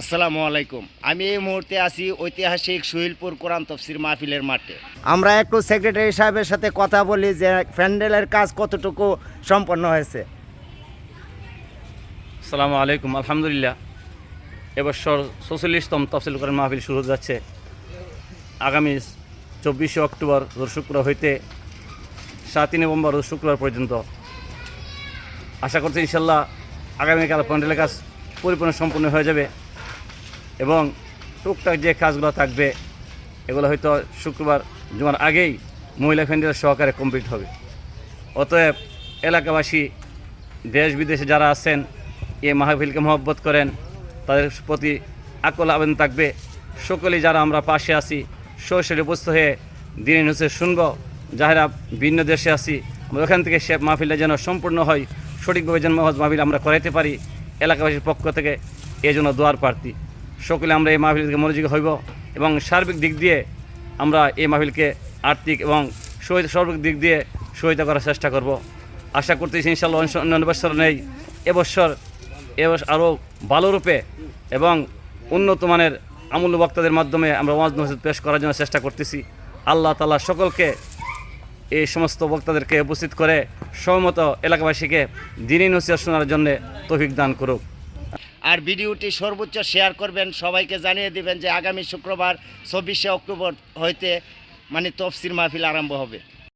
আসসালামু আলাইকুম। আমি এই মুহূর্তে আছি ঐতিহাসিক সুহিলপুর কোরআন তফসির মাহফিলের মাঠে। আমরা একটু সেক্রেটারি সাহেবের সাথে কথা বলি যে প্যান্ডেলের কাজ কতটুকু সম্পন্ন হয়েছে। আসসালামু আলাইকুম আলহামদুলিল্লাহ। এবছর ছচল্লিশতম তফসিল করেন মাহফিল শুরু হতে যাচ্ছে। আগামী চব্বিশে অক্টোবর শুক্রবার হইতে সাতই নভেম্বর শুক্রবার পর্যন্ত। আশা করছি ইনশাল্লাহ আগামীকাল প্যান্ডেলের কাজ পরিপূর্ণ সম্পূর্ণ হয়ে যাবে। এবং টুকটাক যে কাজগুলো থাকবে, এগুলো হয়তো শুক্রবার, জমার আগেই মহিলা প্যান্ডেল সহকারে কমপ্লিট হবে। অতএব এলাকাবাসী, দেশ বিদেশে যারা আছেন, এই মাহফিলকে মহব্বত করেন, তাদের প্রতি আকল আবেদন থাকবে। সকলেই যারা আমরা পাশে আছি, সরাসরি উপস্থিত হয়ে দিনের হচ্ছে শুনব। যাহারা ভিন্ন দেশে আছি, আমরা ওখান থেকে সে মাহফিলটা যেন সম্পূর্ণ হয়, সঠিকভাবে যেন মহজ মাহফিল আমরা করাইতে পারি, এলাকাবাসীর পক্ষ থেকে এই জন্য দোয়ার প্রার্থী। সকলে আমরা এই মাহফিল থেকে মনোযোগী হইব এবং সার্বিক দিক দিয়ে আমরা এই মাহফিলকে আর্থিক এবং সার্বিক দিক দিয়ে সহায়তা করার চেষ্টা করব। আশা করতেছি ইনশাল্লাহ অন্য- বছর নেই, এবছর এবছর আরও ভালো রূপে এবং উন্নত মানের আমূল্য বক্তাদের মাধ্যমে আমরা ওয়াজ নসিদ পেশ করার জন্য চেষ্টা করতেছি। আল্লাহ তালা সকলকে এই সমস্ত বক্তাদেরকে উপস্থিত করে সহমত এলাকাবাসীকে দিনই নসিহত শোনার জন্য তৌফিক দান করুক। আর ভিডিওটি সর্বোচ্চ শেয়ার করবেন, সবাইকে জানিয়ে দিবেন যে আগামী শুক্রবার, চব্বিশে অক্টোবর হইতে মানে তফসির মাহফিল আরম্ভ হবে।